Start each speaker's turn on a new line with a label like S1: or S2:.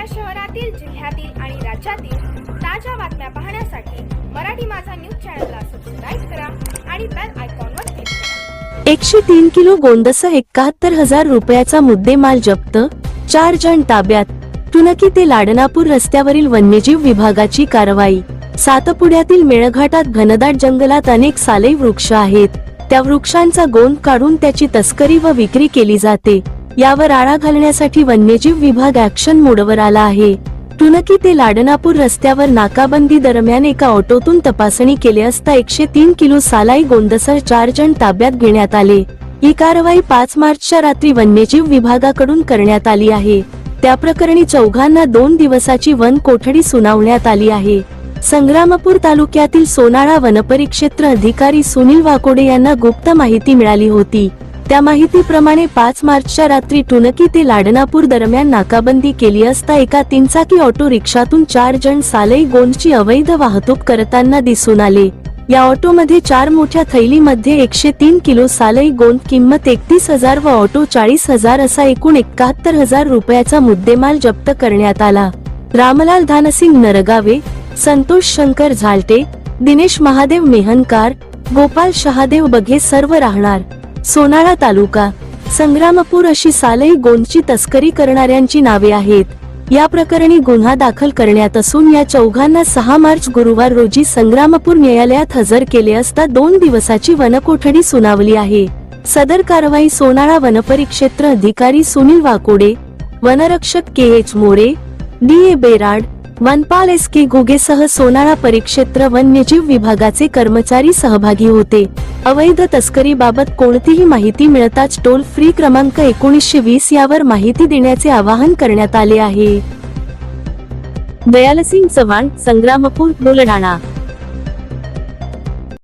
S1: आपल्या शहरातील जिल्ह्यातील आणि राज्यातील ताज्या बातम्या पाहण्यासाठी मराठी माझा न्यूज चॅनलला सबस्क्राईब करा आणि बेल आयकॉन वर क्लिक करा.
S2: एकशे तीन किलो गोंदस एकाहत्तर हजार रुपयाचा मुद्देमाल जप्त चार जण ताब्यात तुनकी ते लाडनापूर रस्त्यावरील वन्यजीव विभागाची कारवाई. सातपुड्यातील मेळघाटात घनदाट जंगलात अनेक साले वृक्ष आहेत. त्या वृक्षांचा गोंद काढून त्याची तस्करी व विक्री केली जाते. यावर आळा घालण्यासाठी वन्यजीव विभाग ऍक्शन मोडवर आला आहे. टुनकी ते लाडनापूर रस्त्यावर नाकाबंदी दरम्यान एका ऑटोतून तपासणी केली असता एकशे तीन किलो सालाई गोंदसर चार जण ताब्यात घेण्यात आले. ही कारवाई पाच मार्चच्या रात्री वन्यजीव विभागाकडून करण्यात आली आहे. त्या प्रकरणी चौघांना दोन दिवसाची वन कोठडी सुनावण्यात आली आहे. संग्रामपूर तालुक्यातील सोनाळा वनपरिक्षेत्र अधिकारी सुनील वाकोडे यांना गुप्त माहिती मिळाली होती. त्या माहितीप्रमाणे पाच मार्चच्या रात्री टुनकी ते लाडनापूर दरम्यान नाकाबंदी केली असता एका तीनचाकी ऑटो रिक्षातून चार जण सालई गोंडची अवैध वाहतूक करताना दिसून आले. या ऑटोमध्ये चार मोठ्या थैलीमध्ये एकशे तीन किलो सालई गोंद किंमत एकतीस हजार व ऑटो चाळीस हजार असा एकूण एकाहत्तर हजार रुपयाचा मुद्देमाल जप्त करण्यात आला. रामलाल धानसिंग नरगावे संतोष शंकर झालटे दिनेश महादेव मेहनकार गोपाल शहादेव बघे सर्व राहणार. सोनाळा तालुका. संग्रामपूर अशी सालई गोंदची तस्करी करणाऱ्यांची नावे आहेत. या प्रकरणी गुन्हा दाखल करण्यात असून या चौघांना सहा मार्च गुरुवार रोजी संग्रामपूर न्यायालयात हजर केले असता दोन दिवसाची वनकोठडी सुनावली आहे. सदर कारवाई सोनाळा वनपरिक्षेत्र अधिकारी सुनील वाकोडे वनरक्षक K H More D A Berad वनपाल एस के गुगेसह सोनाळा परिक्षेत्र वन्यजीव विभागाचे कर्मचारी सहभागी होते. अवैध तस्करीबाबत कोणतीही माहिती मिळताच टोल फ्री क्रमांक एकोणीसशे वीस यावर माहिती देण्याचे आवाहन करण्यात आले आहे. दयालसिंग चव्हाण संग्रामपूर बुलढाणा.